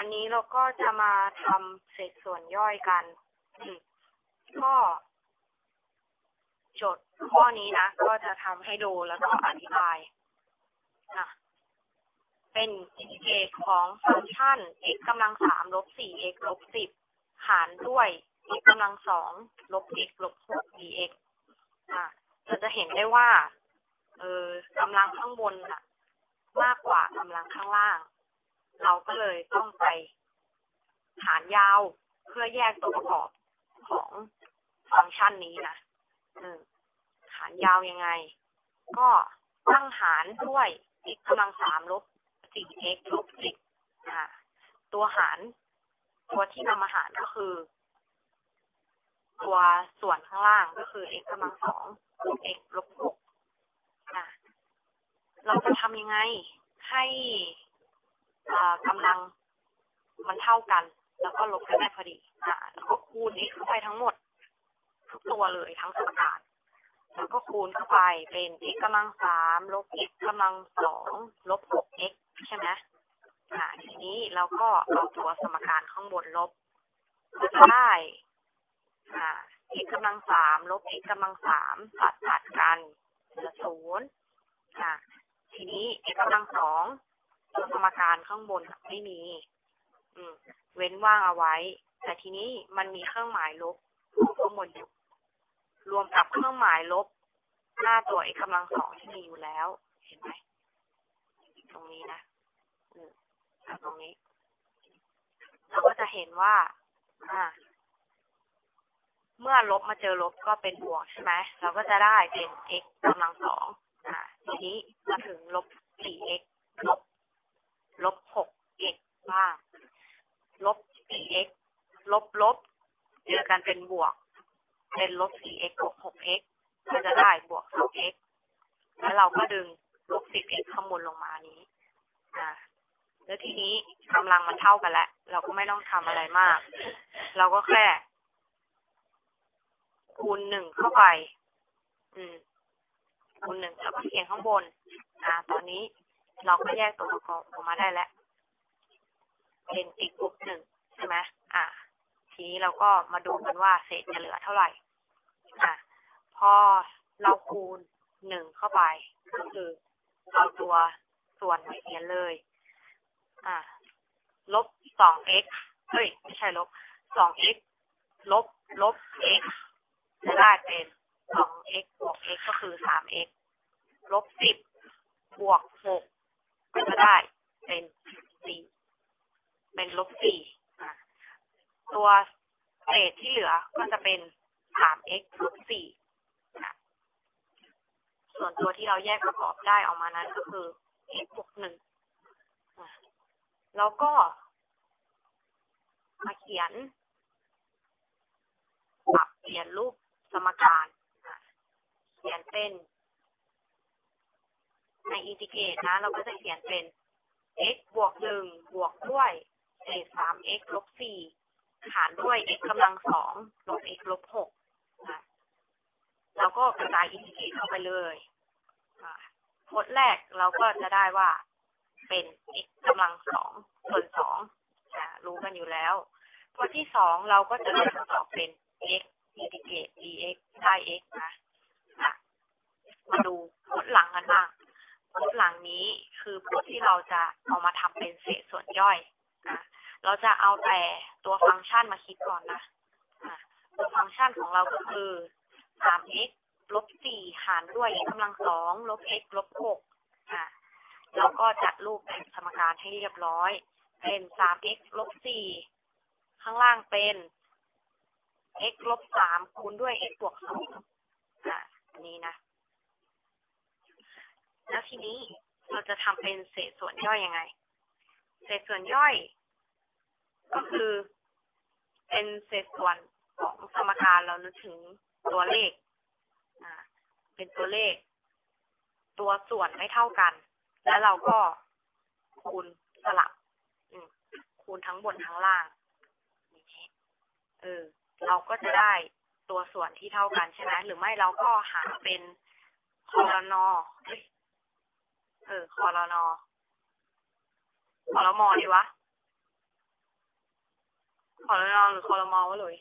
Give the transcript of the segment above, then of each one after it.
อันนี้เราก็จะมาทำเศษส่วนย่อยกันก็โจทย์ข้อนี้นะ ก็จะทำให้ดูแล้วก็อธิบายอะเป็นเอกของฟังก์ชัน x กำลังสามลบสี่ x ลบสิบหารด้วย x กำลังสองลบ x ลบหก dx อะเราจะเห็นได้ว่า เออกำลังข้างบนน่ะ มากกว่ากำลังข้างล่าง เราก็เลยต้องไปหารยาวเพื่อแยกตัวประกอบของฟังก์ชันนี้นะหารยาวยังไง ก็ตั้งหารด้วย x กำลังสามลบ 4x ลบ 10อ่าตัวหาร ตัวที่นำมาหารก็คือ ตัวส่วนข้างล่างก็คือ x กำลังสองลบ x ลบ6อ่าเราจะทำยังไงให้ อ่ากำลังมันเท่ากัน แล้วก็ลบกันได้พอดี อ่า แล้วก็คูณ x เข้าไปทั้งหมด ทุกตัวเลยทั้งสมการแล้วก็คูณเข้าไปเป็น x กำลังสามลบ x กำลังสองลบ 6x ใช่ไหมอ่าทีนี้เราก็เอาตัวสมการข้างบนลบก็จะได้อ่า x กำลังสามลบ x กำลังสามตัดตัดกันเหลือศูนย์อ่าทีนี้ x กำลังสอง ตัวสมการข้างบนไม่มี อืม เว้นว่างเอาไว้ แต่ทีนี้มันมีเครื่องหมายลบข้างบนอยู่รวมกับเครื่องหมายลบ หน้าตัว x กำลังสองที่มีอยู่แล้ว เห็นไหมตรงนี้นะอืมตรงนี้ เราก็จะเห็นว่า อ่า เมื่อลบมาเจอลบก็เป็นบวกใช่ไหมเราก็จะได้เป็น x กำลังสองอ่า ทีนี้มาถึงลบ 4x ลบ ลบ 6x บ้าง ลบ 4x ล บลบเจอกันเป็นบวก เป็นลบ 4x บวก 6x ก็จะได้บวก 2x แล้วเราก็ดึงลบ 10x ข้างบนลงมานี้อ่าแล้วทีนี้กำลังมันเท่ากันแล้ว เราก็ไม่ต้องทำอะไรมาก เราก็แค่ คูณหนึ่งเข้าไป อืม คูณหนึ่งแล้วก็เขียนข้างบน อ่า ตอนนี้เราก็แยกตัวประกอบออกมาได้แล้ว เป็นอีกบวกหนึ่งใช่ไหมอ่า ทีนี้เราก็มาดูกันว่าเศษจะเหลือเท่าไหร่อะพอเราคูณหนึ่งเข้าไป ก็คือเอาตัวส่วนมาเขียนเลย อะลบสอง x เฮ้ย ไม่ใช่ลบสอง x ลบ ลบ x จะได้เป็นสอง x บวก x ก็คือสาม x ลบสิบบวกหกก็จะได้เป็นสี่เป็นลบสี่ ตัวเศษที่เหลือก็จะเป็นสาม x ลบสี่นะส่วนตัวที่เราแยกประกอบได้ออกมานั้นก็คือ x บวกหนึ่งแล้วก็มาเขียนปรับเปลี่ยนรูปสมการ เขียนเป็นในอินทิเกรตนะ เราก็จะเขียนเป็น x บวกหนึ่งบวกด้วยเศษสาม x ลบสี่ หารด้วย x กำลังสองลบ x ลบหกเราก็กระจายอินทิเกรตเข้าไปเลยพจน์แรกเราก็จะได้ว่าเป็น x กำลังสองส่วนสองรู้กันอยู่แล้วพจน์ที่สองเราก็จะได้คำตอบเป็น x อินทิเกรต dx ได้ x นะมาดูพจน์หลังกันบ้างพจน์หลังนี้คือพจน์ที่เราจะเอามาทำเป็นเศษส่วนย่อย เราจะเอาแต่ตัวฟังก์ชันมาคิดก่อนนะตัวฟังก์ชันของเราก็คือ 3x ลบ4หารด้วย x กำลังสองลบ x ลบ6อะแล้วก็จัดรูปแบบสมการให้เรียบร้อย เป็น 3x ลบ4ข้างล่างเป็น x ลบ3คูณด้วย x บวก2อะอันนี้นะ แล้วทีนี้เราจะทำเป็นเศษส่วนย่อยยังไง เศษส่วนย่อย ก็คือเป็นเศษส่วนของสมการเรานึกถึงตัวเลขอ่าเป็นตัวเลข ตัวส่วนไม่เท่ากัน แล้วเราก็คูณสลับคูณทั้งบนทั้งล่างเออ เราก็จะได้ตัวส่วนที่เท่ากันใช่ไหมหรือไม่เราก็หาเป็นคอรนอเออคอรนอคอรมอดีวะ ขอรนอหรือคอรมอวะเลย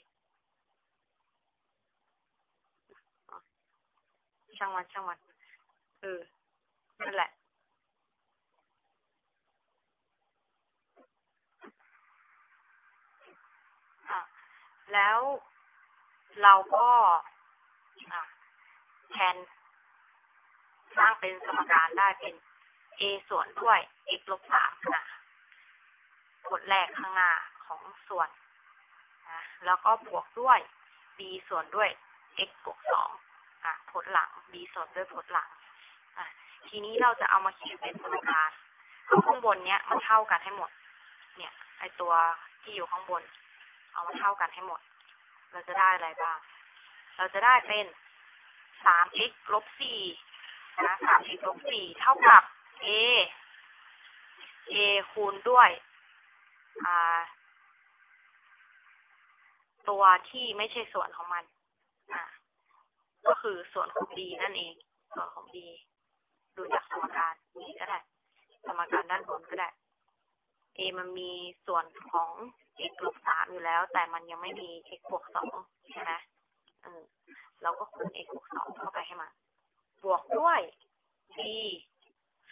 ช่างมันช่างมันเออนั่นแหละอะแล้วเราก็อะแทนสร้างเป็นสมการได้เป็น a ส่วนด้วย x ลบสามนะกดแรกข้างหน้าของส่วน นะแล้วก็บวกด้วย b ส่วนด้วย x บวกสองอะผลหลัง b ส่วนด้วยผลหลังอะทีนี้เราจะเอามาเขียนเป็นสมการเอาข้างบนเนี้ยมันเท่ากันให้หมด เนี่ย ไอตัวที่อยู่ข้างบน เอามาเท่ากันให้หมด เราจะได้อะไรบ้าง เราจะได้เป็นสาม x ลบสี่นะสาม x ลบสี่เท่ากับ a a คูณด้วย อ่า ตัวที่ไม่ใช่ส่วนของมัน อ่า ก็คือส่วนของ b นั่นเอง ส่วนของ b ดูจากสมการนี้ก็ได้สมการด้านบนก็ได้ a มันมีส่วนของ x ลบสามอยู่แล้ว แต่มันยังไม่มี x บวกสองใช่ไหมเออเราก็คูณ x บวกสองเข้าไปให้มันบวกด้วย b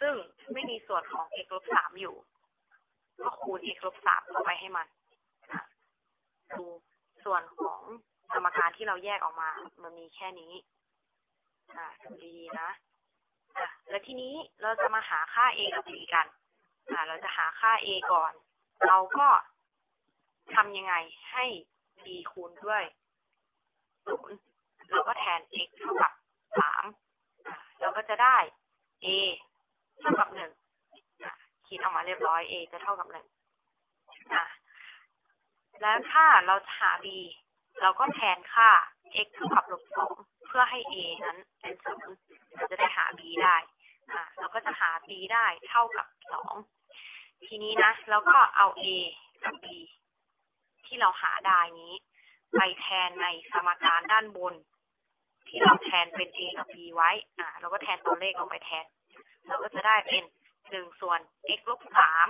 ซึ่งไม่มีส่วนของ x ลบสามอยู่ ก็คูณ x ลบสามเข้าไปให้มันดู ส่วนของสมการที่เราแยกออกมา มันมีแค่นี้ อ่าดูดีๆนะอะแล้วทีนี้เราจะมาหาค่า a กับ b กัน อ่า เราจะหาค่า a ก่อน เราก็ทำยังไงให้ b คูณด้วยศูนย์เราก็แทน x เท่ากับสามเราก็จะได้ a เท่ากับหนึ่งคิดออกมาเรียบร้อย a จะเท่ากับหนึ่งอ่า แล้วถ้าเราหา b เราก็แทนค่า x เท่ากับลบสองเพื่อให้ a นั้นเป็นศูนย์เราจะได้หา b ได้อ่าเราก็จะหา b ได้เท่ากับสองทีนี้นะเราก็เอา a กับ b ที่เราหาได้นี้ ไปแทนในสมการด้านบน ที่เราแทนเป็น a กับ b ไว้ อ่า เราก็แทนตัวเลขลงไปแทน เราก็จะได้เป็นหนึ่งส่วน x ลบสาม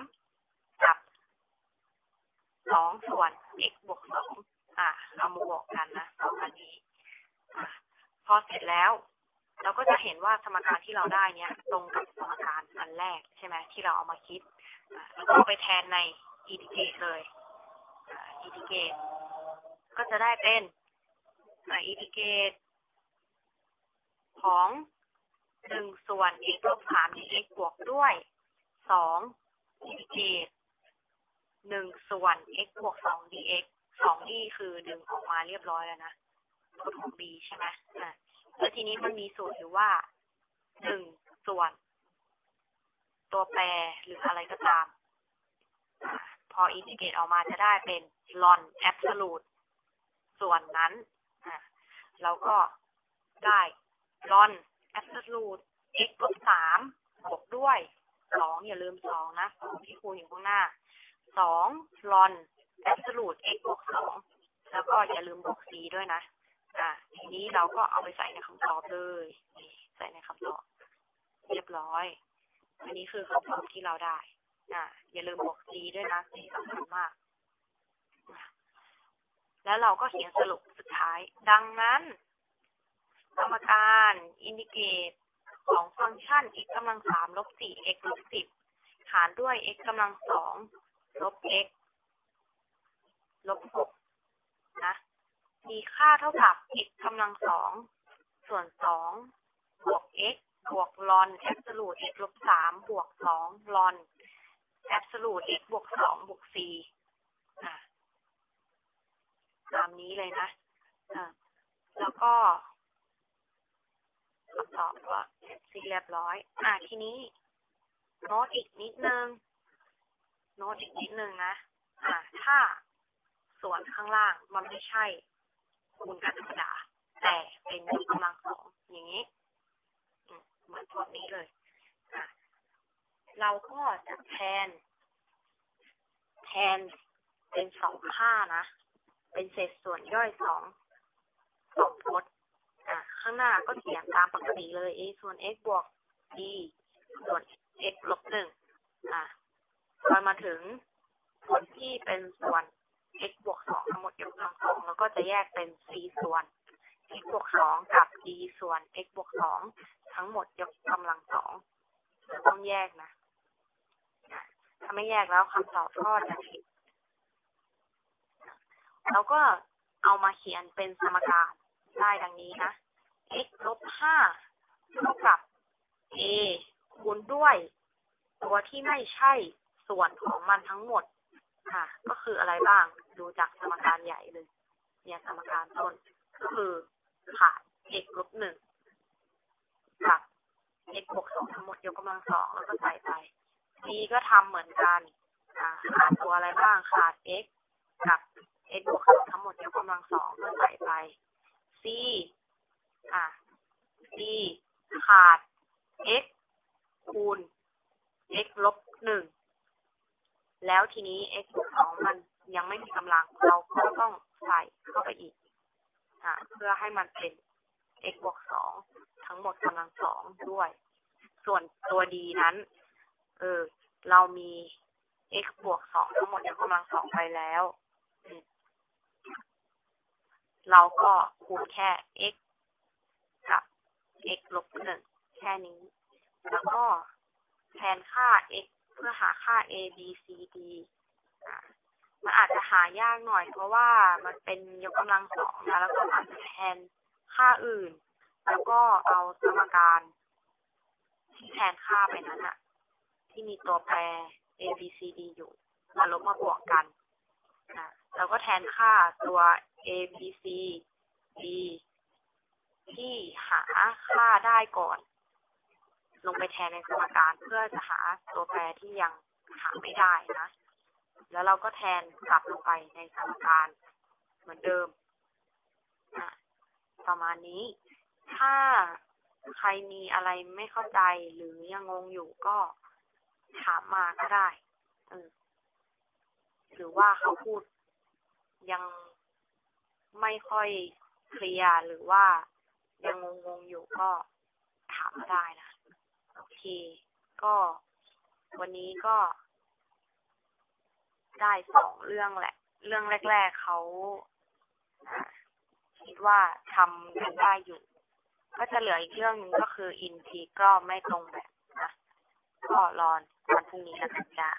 สองส่วน x บวกสองอ่าเอามาบวกกันนะสองอันนี้อ่าพอเสร็จแล้ว เราก็จะเห็นว่าสมการที่เราได้เนี้ยตรงกับสมการอันแรกใช่ไหมที่เราเอามาคิดแล้วก็ไปแทนในอินทิเกตเลยอินทิเกตก็จะได้เป็นอินทิเกตของหนึ่งส่วน x ลบสาม dx บวกด้วยสองอินทิเกต หนึ่งส่วน x บวกสอง dx สองนี่คือดึงออกมาเรียบร้อยแล้วนะสูตรของ b ใช่ไหมอะแล้วทีนี้มันมีสูตรอยู่ว่าหนึ่งส่วน ตัวแปรหรืออะไรก็ตาม พออินทิเกรตออกมาจะได้เป็น ln absolute ส่วนนั้นอะเราก็ได้ ln absolute x ลบสามบวกด้วยสองอย่าลืมสองนะที่คูณอยู่ข้างหน้า สองลอนแอบสูต x บวกสองแล้วก็อย่าลืมบวก c ด้วยนะ อ่าทีนี้เราก็เอาไปใส่ในคำตอบเลย ใส่ในคำตอบ เรียบร้อย อันนี้คือคำตอบที่เราได้ อ่าอย่าลืมบวก c ด้วยนะ c สำคัญมาก แล้วเราก็เขียนสรุปสุดท้าย ดังนั้นสมการอินดิเกตของฟังก์ชัน x กำลังสามลบสี่ x ลบสิบหารด้วย x กำลังสอง ลบ x ลบหกนะ มีค่าเท่ากับ x กำลังสอง ส่วนสองบวก x บวกลอนแอบสูต x ลบสามบวกสองลอนแอบสูต x บวกสองบวกสี่ตามนี้เลยนะะแล้วก็คำตอบว่าเสร็จเรียบร้อย อะทีนี้โน้ตอีกนิดนึง โน้ตอีกนิดนึงนะ อ่า ถ้าส่วนข้างล่างมันไม่ใช่คูณกันธรรมดา แต่เป็นยกกำลังสองอย่างนี้เหมือนตัวนี้เลยอะเราก็จะแทน แทนเป็นสองค่านะ เป็นเศษส่วนย่อยสองสองพจน์อะข้างหน้าก็เขียนตามปกติเลย a ส่วน x บวก b ส่วน x ลบหนึ่งอะ พอมาถึงผลที่เป็นส่วน x บวกสองก็จะแยกเป็น c ส่วน x บวกสองกับ d ส่วน x บวกสองทั้งหมดยกกำลังสองต้องแยกนะถ้าไม่แยกแล้วคำตอบก็จะผิดแล้วก็เอามาเขียนเป็นสมการได้ดังนี้นะ x ลบห้าเท่ากับ a คูณด้วย ตัวที่ไม่ใช่ ส่วนของมันทั้งหมด ค่ะ ก็คืออะไรบ้าง ดูจากสมการใหญ่เลย เนี่ยสมการต้น ก็คือขาด x ลบหนึ่งกับ x บวกสองทั้งหมดยกกำลังสองแล้วก็ใส่ไป b ก็ทำเหมือนกันอ่าขาดตัวอะไรบ้าง ขาด x กับ x บวกสองทั้งหมดยกกำลังสองก็ใส่ไป c อ่า c ขาด x คูณ x ลบหนึ่ง แล้วทีนี้ x บวกสองมันยังไม่มีกำลัง เราก็ต้องใส่เข้าไปอีกอ่าเพื่อให้มันเป็น x บวกสองทั้งหมดกำลังสองด้วย ส่วนตัวดีนั้น เออ เรามี x บวกสองทั้งหมดยกกำลังสองไปแล้ว เราก็คูณแค่ x กับ x ลบหนึ่งแค่นี้ แล้วก็แทนค่า x เพื่อหาค่า a b c d มันอาจจะหายากหน่อย เพราะว่ามันเป็นยกกำลังสองนะแล้วก็อาจจะแทนค่าอื่น แล้วก็เอาสมการที่แทนค่าไปนั้นอะที่มีตัวแปร a b c d อยู่มาลบมาบวกกันนะแล้วก็แทนค่าตัว a b c d ที่หาค่าได้ก่อน ลงไปแทนในสมการเพื่อจะหาตัวแปรที่ยังหาไม่ได้นะ แล้วเราก็แทนกลับลงไปในสมการเหมือนเดิมนะประมาณนี้ ถ้าใครมีอะไรไม่เข้าใจหรือยังงงอยู่ก็ถามมาก็ได้หรือว่าเขาพูดยังไม่ค่อยเคลียร์หรือว่ายังงงๆอยู่ก็ถามมาได้นะ โอเค ก็วันนี้ก็ได้สองเรื่องแหละ เรื่องแรก ๆเขาคิดว่าทำกันได้อยู่ ก็จะเหลืออีกเรื่องหนึ่งก็คืออินทีก็ไม่ตรงแบบนะ ก็รอนวันพรุ่งนี้แล้วกันจ้า